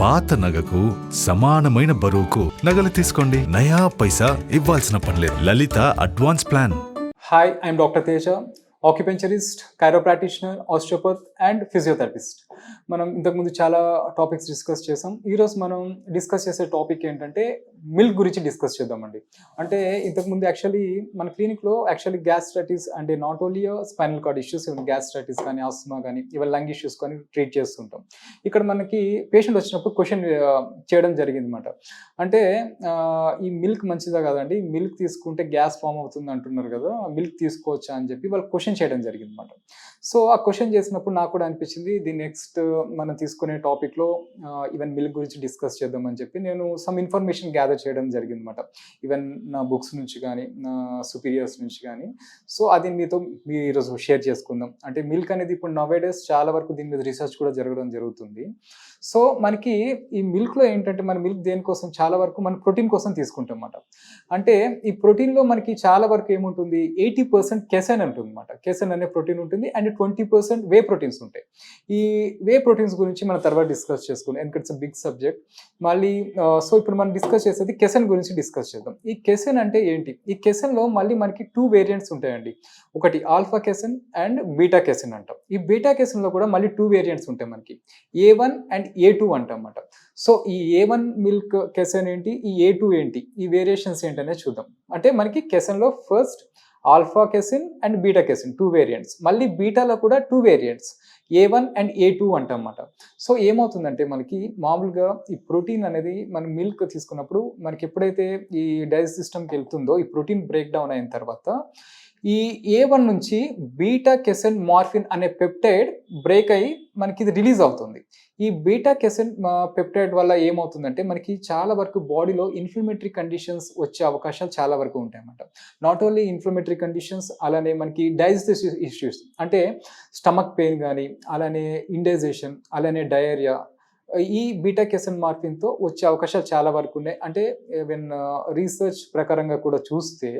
పాత నగకు సమానమైన బరువుకు నగలు తీసుకోండి. నయా పైసా ఇవ్వాల్సిన పనిలేదు Lalitha advance plan. Hi I'm doctor Teja acupuncturist chiropractitioner osteopath and physiotherapist మనం ఇంతకుముందు చాలా టాపిక్స్ డిస్కస్ చేసాం. ఈరోజు మనం డిస్కస్ చేసే టాపిక్ ఏంటంటే మిల్క్ గురించి డిస్కస్ చేద్దామండి. అంటే ఇంతకుముందు యాక్చువల్లీ మన క్లినిక్లో యాక్చువల్లీ గ్యాస్ట్రైటిస్ అంటే not only spinal cord issues even gastritis కానీ ఆస్మా కానీ ఇవన్నీ లంగ్ ఇష్యూస్ కానీ ట్రీట్ చేస్తుంటాం. ఇక్కడ మనకి పేషెంట్ వచ్చినప్పుడు క్వశ్చన్ చేయడం జరిగింది అనమాట అంటే ఈ మిల్క్ మంచిదా కదండి? మిల్క్ తీసుకుంటే గ్యాస్ ఫామ్ అవుతుంది అంటున్నారు కదా మిల్క్ తీసుకోవచ్చా అని చెప్పి వాళ్ళు క్వశ్చన్ చేయడం జరిగింది అనమాట సో ఆ క్వశ్చన్ చేసినప్పుడు నాకు కూడా అనిపించింది ది నెక్స్ట్ మనం తీసుకునే టాపిక్లో ఈవెన్ మిల్క్ గురించి డిస్కస్ చేద్దామని చెప్పి నేను సమ్ ఇన్ఫర్మేషన్ గ్యాదర్ చేయడం జరిగింది అనమాట ఈవెన్ నా బుక్స్ నుంచి కానీ నా సుపీరియర్స్ నుంచి కానీ. సో అది మీతో మీ ఈరోజు షేర్ చేసుకుందాం. అంటే మిల్క్ అనేది ఇప్పుడు నవేడేస్ చాలా వరకు దీని మీద రీసెర్చ్ కూడా జరగడం జరుగుతుంది. సో మనకి ఈ మిల్క్లో ఏంటంటే మన మిల్క్ దేనికోసం చాలా వరకు మనం ప్రోటీన్ కోసం తీసుకుంటాం అన్నమాట అంటే ఈ ప్రోటీన్లో మనకి చాలా వరకు ఏముంటుంది? ఎయిటీ పర్సెంట్ కెసెన్ ఉంటుంది అనమాట కెసెన్ అనే ప్రోటీన్ ఉంటుంది and twenty percent whey proteins ఉంటాయి. ఈ వే ప్రోటీన్స్ గురించి మనం తర్వాత డిస్కస్ చేసుకున్నాం ఎందుకంటే ఇట్స్ బిగ్ సబ్జెక్ట్ మళ్ళీ సో ఇప్పుడు మనం డిస్కస్ చేసేది కెసెన్ గురించి డిస్కస్ చేద్దాం. ఈ కెసెన్ అంటే ఏంటి? ఈ కెసెన్లో మళ్ళీ మనకి టూ వేరియంట్స్ ఉంటాయండి. ఒకటి alpha casein and beta casein అంటాం. ఈ బీటా కెసెన్లో కూడా మళ్ళీ టూ వేరియంట్స్ ఉంటాయి మనకి. A one and A two అంటాం అన్నమాట సో ఈ ఏ వన్ మిల్క్ కెసెన్ ఏంటి? ఈ ఏ టూ ఏంటి? ఈ వేరియేషన్స్ ఏంటనే చూద్దాం. అంటే మనకి కెసెన్లో first alpha casein and beta casein two variants మళ్ళీ బీటాలో కూడా two variants A one and A two అంటమాట so ఏమవుతుందంటే మనకి మామూలుగా ఈ ప్రోటీన్ అనేది మనం మిల్క్ తీసుకున్నప్పుడు మనకి ఎప్పుడైతే ఈ డైజెస్ట్ సిస్టమ్కి వెళ్తుందో ఈ ప్రోటీన్ బ్రేక్ డౌన్ అయిన తర్వాత ఈ ఏ వన్ నుంచి బీటా కెసెన్ మార్ఫిన్ అనే పెప్టైడ్ బ్రేక్ అయ్యి మనకి ఇది రిలీజ్ అవుతుంది. ఈ బీటా కెసెన్ పెప్టైడ్ వల్ల ఏమవుతుందంటే మనకి చాలా వరకు బాడీలో ఇన్ఫ్లమేటరీ కండిషన్స్ వచ్చే అవకాశాలు చాలా వరకు ఉంటాయి అన్నమాట నాట్ ఓన్లీ ఇన్ఫ్లమేటరీ కండిషన్స్ అలానే మనకి డైజెస్టివ్ ఇష్యూస్ అంటే స్టమక్ పెయిన్ కానీ అలానే ఇండైజేషన్ అలానే డయేరియా ఈ బీటెక్ ఎస్ఎన్ మార్ఫిన్తో వచ్చే అవకాశాలు చాలా వరకు ఉన్నాయి. అంటే ఈవెన్ రీసెర్చ్ uh, ప్రకారంగా కూడా చూస్తే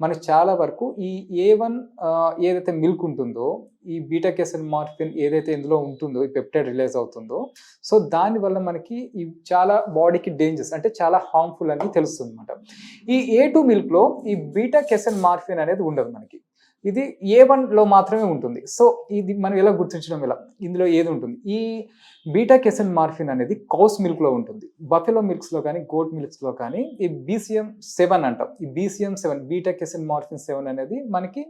మనకి చాలా వరకు ఈ ఏ వన్ uh, ఏదైతే మిల్క్ ఉంటుందో ఈ బీటా కెసన్ మార్ఫిన్ ఏదైతే ఇందులో ఉంటుందో ఈ పెప్టైడ్ రిలీజ్ అవుతుందో సో దానివల్ల మనకి ఈ చాలా బాడీకి డేంజర్స్ అంటే చాలా హార్మ్ఫుల్ అని తెలుస్తుంది అనమాట ఈ ఏ టూ మిల్క్లో ఈ బీటా కెసన్ మార్ఫిన్ అనేది ఉండదు మనకి. ఇది ఏ వన్లో మాత్రమే ఉంటుంది. సో ఇది మనం ఎలా గుర్తించడం ఎలా? ఇందులో ఏది ఉంటుంది? ఈ బీటా కెసన్ మార్ఫిన్ అనేది కౌస్ మిల్క్లో ఉంటుంది. బఫెలో మిల్క్స్లో కానీ గోట్ మిల్క్స్లో కానీ ఈ బీసీఎం సెవెన్ అంటాం. ఈ BCM seven beta casein morphin seven అనేది మనకి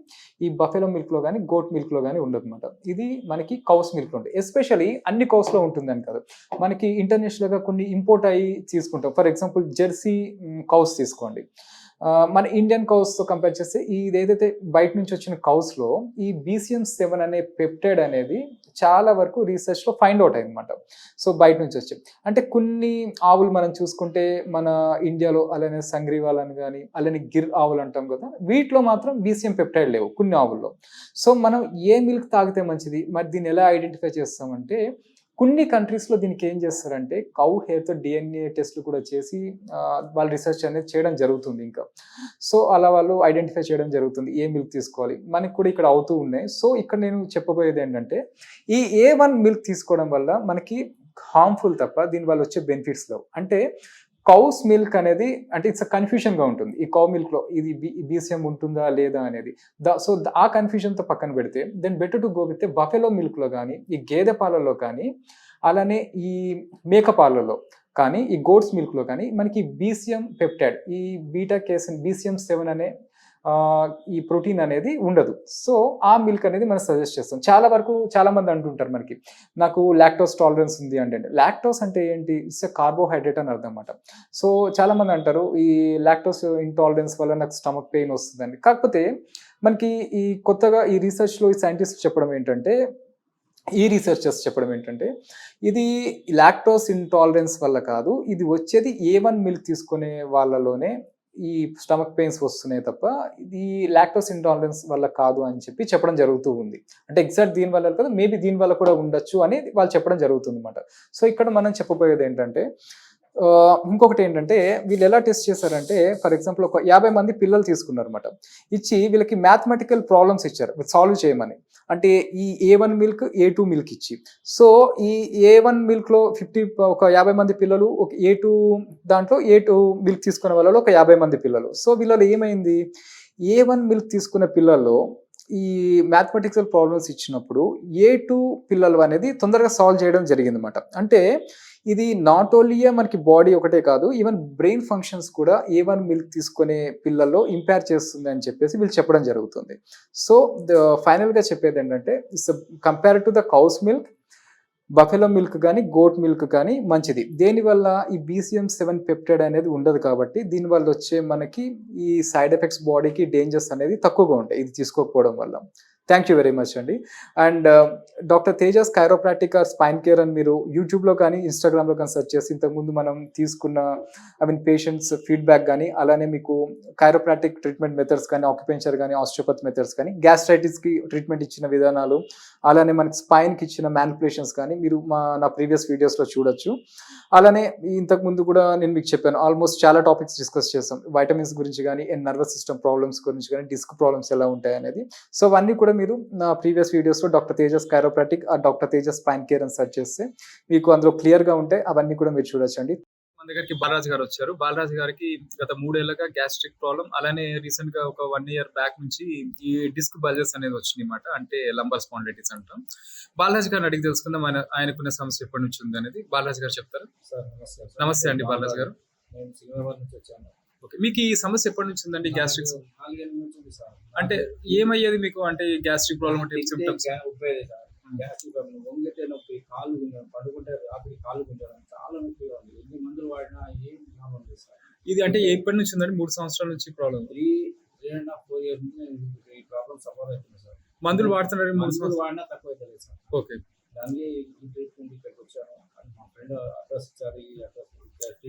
ఈ బఫెలో మిల్క్లో కానీ గోట్ మిల్క్లో కానీ ఉండదు అనమాట ఇది మనకి కౌస్ మిల్క్లో ఉంటుంది. ఎస్పెషలీ అన్ని కౌస్లో ఉంటుందని కాదు. మనకి ఇంటర్నేషనల్గా కొన్ని ఇంపోర్ట్ అయ్యి తీసుకుంటాం. ఫర్ ఎగ్జాంపుల్ జెర్సీ కౌస్ తీసుకోండి. మన ఇండియన్ కౌస్తో కంపేర్ చేస్తే ఇది ఏదైతే బయట నుంచి వచ్చిన కౌస్లో ఈ బీసీఎం సెవెన్ అనే పెప్టైడ్ అనేది చాలా వరకు రీసెర్చ్లో ఫైండ్ అవుట్ అయిందన్నమాట. సో బయట నుంచి వచ్చి. అంటే కొన్ని ఆవులు మనం చూసుకుంటే మన ఇండియాలో అలానే సంగ్రీవాలని కానీ అలానే గిర్ ఆవులు అంటాం కదా వీటిలో మాత్రం బీసీఎం పెప్టైడ్ లేవు కొన్ని ఆవుల్లో. సో మనం ఏ మిల్క్ తాగితే మంచిది? మరి దీన్ని ఎలా ఐడెంటిఫై చేస్తామంటే కొన్ని కంట్రీస్లో దీనికి ఏం చేస్తారంటే కౌ హెయిర్తో డిఎన్ఏ టెస్ట్లు కూడా చేసి వాళ్ళు రీసెర్చ్ అనేది చేయడం జరుగుతుంది ఇంకా. సో అలా వాళ్ళు ఐడెంటిఫై చేయడం జరుగుతుంది ఏ మిల్క్ తీసుకోవాలి. మనకి కూడా ఇక్కడ అవుతూ ఉన్నాయి. సో ఇక్కడ నేను చెప్పబోయేది ఏంటంటే ఈ ఏ వన్ మిల్క్ తీసుకోవడం వల్ల మనకి హార్మ్ఫుల్ తప్ప దీనివల్ల వచ్చే బెనిఫిట్స్ లేవు. అంటే కౌస్ మిల్క్ అనేది అంటే ఇట్స్ కన్ఫ్యూషన్గా ఉంటుంది. ఈ కౌ మిల్క్లో ఇది బీసీఎం ఉంటుందా లేదా అనేది. ద సో ఆ కన్ఫ్యూజన్తో పక్కన పెడితే then better to go with buffalo మిల్క్లో కానీ ఈ గేదె పాలలో కానీ అలానే ఈ మేక పాలలో కానీ ఈ గోడ్స్ మిల్క్లో కానీ మనకి బీసీఎం పెప్టైడ్ ఈ బీటా కేసన్ బీసీఎం సెవెన్ అనే ఈ ప్రోటీన్ అనేది ఉండదు. సో ఆ మిల్క్ అనేది మనం సజెస్ట్ చేస్తాం. చాలా వరకు చాలా మంది అంటుంటారు మనకి నాకు లాక్టోస్ టాలరెన్స్ ఉంది అంటే లాక్టోస్ అంటే ఏంటి? ఇట్స్ కార్బోహైడ్రేట్ అని అర్థం అనమాట సో చాలా మంది అంటారు ఈ లాక్టోస్ ఇంటాలరెన్స్ వల్ల నాకు స్టమక్ పెయిన్ వస్తుందని. కాకపోతే మనకి ఈ కొత్తగా ఈ రీసెర్చ్లో ఈ సైంటిస్ట్ చెప్పడం ఏంటంటే ఈ రీసెర్చర్స్ చెప్పడం ఏంటంటే ఇది లాక్టోస్ ఇంటాలరెన్స్ వల్ల కాదు ఇది వచ్చేది ఏ వన్ మిల్క్ తీసుకునే వాళ్ళలోనే ఈ స్టమక్ పెయిన్స్ వస్తున్నాయి తప్ప ఇది లాక్టోస్ ఇంటాలరెన్స్ వల్ల కాదు అని చెప్పి చెప్పడం జరుగుతూ ఉంది. అంటే ఎగ్జాక్ట్ దీని వల్ల కాదు మేబీ దీని వల్ల కూడా ఉండొచ్చు అని వాళ్ళు చెప్పడం జరుగుతుంది అనమాట సో ఇక్కడ మనం చెప్పబోయేది ఏంటంటే ఇంకొకటి ఏంటంటే వీళ్ళు ఎలా టెస్ట్ చేశారంటే ఫర్ ఎగ్జాంపుల్ ఒక యాభై మంది పిల్లలు తీసుకున్నారు అనమాట ఇచ్చి వీళ్ళకి మ్యాథమెటికల్ ప్రాబ్లమ్స్ ఇచ్చారు సాల్వ్ చేయమని. అంటే ఈ A one milk A two milk ఇచ్చి. సో ఈ ఏ వన్ మిల్క్లో ఫిఫ్టీ ఒక యాభై మంది పిల్లలు ఒక ఏ టూ దాంట్లో ఏ టూ మిల్క్ తీసుకునే వాళ్ళలో ఒక యాభై మంది పిల్లలు. సో వీళ్ళలో ఏమైంది? ఏ వన్ మిల్క్ తీసుకునే పిల్లల్లో ఈ మ్యాథమెటిక్స్ ప్రాబ్లమ్స్ ఇచ్చినప్పుడు ఏ టూ పిల్లలు అనేది తొందరగా సాల్వ్ చేయడం జరిగింది అనమాట అంటే ఇది నాట్ ఓన్లీయే మనకి బాడీ ఒకటే కాదు ఈవెన్ బ్రెయిన్ ఫంక్షన్స్ కూడా ఏ వన్ మిల్క్ తీసుకునే పిల్లల్లో ఇంపేర్ చేస్తుంది అని చెప్పేసి వీళ్ళు చెప్పడం జరుగుతుంది. సో ఫైనల్గా చెప్పేది ఏంటంటే compare to the cow's milk buffalo milk కానీ గోట్ మిల్క్ కానీ మంచిది. దేనివల్ల ఈ బీసీఎం సెవెన్ పెప్టైడ్ అనేది ఉండదు కాబట్టి దీనివల్ల వచ్చే మనకి ఈ సైడ్ ఎఫెక్ట్స్ బాడీకి డేంజర్స్ అనేది తక్కువగా ఉంటాయి. ఇది తీసుకోకపోవడం వల్ల. థ్యాంక్ యూ వెరీ మచ్ అండి and doctor Tejas chiropractic or spine care అని మీరు యూట్యూబ్లో కానీ ఇన్స్టాగ్రామ్లో కానీ సెర్చ్ చేసి ఇంతకుముందు మనం తీసుకున్న ఐ మీన్ పేషెంట్స్ ఫీడ్బ్యాక్ కానీ అలానే మీకు కైరోప్రాటిక్ ట్రీట్మెంట్ మెథడ్స్ కానీ ఆక్యుపెంచర్ కానీ ఆస్ట్రోపత్ మెథడ్స్ కానీ గ్యాస్ట్రైటిస్కి ట్రీట్మెంట్ ఇచ్చిన విధానాలు అలానే మనకి స్పైన్కి ఇచ్చిన మ్యానిపులేషన్స్ కానీ మీరు మా నా ప్రీవియస్ వీడియోస్లో చూడొచ్చు. అలానే ఇంతకు ముందు కూడా నేను మీకు చెప్పాను ఆల్మోస్ట్ చాలా టాపిక్స్ డిస్కస్ చేసాం. వైటమిన్స్ గురించి కానీ నర్వస్ సిస్టమ్ ప్రాబ్లమ్స్ గురించి కానీ డిస్క్ ప్రాబ్లమ్స్ ఎలా ఉంటాయి అనేది సో అవన్నీ కూడా మీరు నా ప్రీవియస్ వీడియోస్లో డాక్టర్ తేజస్ కైరోప్రాటిక్ ఆ డాక్టర్ తేజస్ స్పైన్ కేర్ అని సెర్చ్ చేస్తే మీకు అందులో క్లియర్గా ఉంటాయి అవన్నీ కూడా మీరు చూడొచ్చండి. మన దగ్గరికి బాలరాజు గారు వచ్చారు. బాలరాజు గారికి గత మూడేళ్ళుగా గ్యాస్ట్రిక్ ప్రాబ్లం అలానే రీసెంట్గా ఒక వన్ ఇయర్ బ్యాక్ నుంచి ఈ డిస్క్ బల్జెస్ అనేది వచ్చింది అనమాట అంటే లంబర్ స్పాండిటిస్ అంటాం. బాలరాజు గారిని అడిగి తెలుసుకుందాం. ఆయన ఆయనకున్న సమస్య ఎప్పటి నుంచి ఉంది అనేది. బాలరాజు గారు చెప్తారు? సార్ నమస్తే సార్. నమస్తే అండి బాలరాజు గారు. నేను సికింద్రాబాద్ నుంచి వచ్చాను. ఓకే. మీకు ఈ సమస్య ఎప్పటి నుంచి ఉందండి గ్యాస్ట్రిక్ అంటే ఏమయ్యేది మీకు? అంటే గ్యాస్ట్రిక్ ప్రాబ్లం అంటే సిమ్టమ్స్ గ్యాస్ట్రిక్ ప్రాబ్లం వంగితే నొప్పి కాళ్ళు గుంజడం పడుకుంటే రాత్రి కాళ్ళు గుంజడం చాలా నొప్పిగా ఉంది ఎన్ని మందులు వాడినా ఏం లాభం లేదు సార్. ఇది అంటే ఎప్పటి నుంచి ఉందండి? మూడు సంవత్సరాల నుంచి problem three three and half four years నుంచి నేను ఈ ప్రాబ్లం సఫర్ అవుతుంది సార్. మందులు వాడుతున్నారు మూడు మందులు సంవత్సరాలు? వాడినా తక్కువ అవుతుంది సార్. ఓకే. దానికి ఈ ట్రీట్మెంట్ ఇక్కడికి వచ్చాను. మా ఫ్రెండ్ అడ్రస్ ఇచ్చారు ఈ అడ్రస్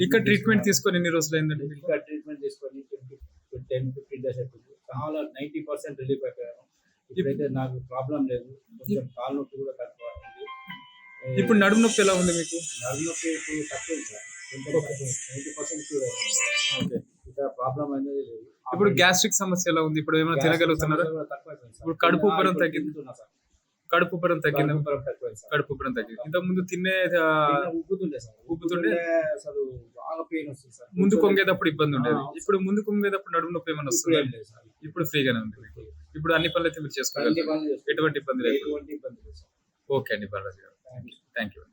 ఇక్కడ ట్రీట్మెంట్ తీసుకొని ఎన్ని రోజులు అయిందండి ఇక్కడ ట్రీట్మెంట్ తీసుకొని టెన్ ఫిఫ్టీన్ డేస్ అయిపోయింది. చాలా నైంటీ పర్సెంట్ రిలీఫ్ అయిపోయాను ఇప్పుడైతే నాకు ప్రాబ్లం లేదు. కొంచెం కాలు నొప్పి కూడా తక్కువ ఉంది. ఇప్పుడు నడుము నొప్పి ఎలా ఉంది మీకు? నడుము నొప్పి ఇప్పుడు తక్కువ sir ninety percent cure okay. Problem అనేది లేదు. ఇప్పుడు గ్యాస్ట్రిక్ సమస్య ఎలా ఉంది? ఇప్పుడు ఏమైనా తినగలుగుతున్నారా? తక్కువ. ఇప్పుడు కడుపు ఇప్పుడు తగ్గింది. సార్. కడుపు ఉబ్బరం తగ్గిందా కడుపు ఉబ్బరం తగ్గింది. ఇంతకు ముందు తినే ఉబ్బుతుండే సార్. ఉబ్బుతుండే? అసలు బాగా పెయిన్ వస్తుంది సార్. ముందు కొంగేటప్పుడు ఇబ్బంది ఉండేది. ఇప్పుడు ముందు కొంగేటప్పుడు నడుము నొప్పి ఏమైనా వస్తుంది? ఇప్పుడు ఫ్రీగానే ఉంది. ఇప్పుడు అన్ని పనులు అయితే మీరు చేస్తాను. ఎటువంటి ఇబ్బంది లేదు ఓకే అండి బాలాజీ గారు. Thank you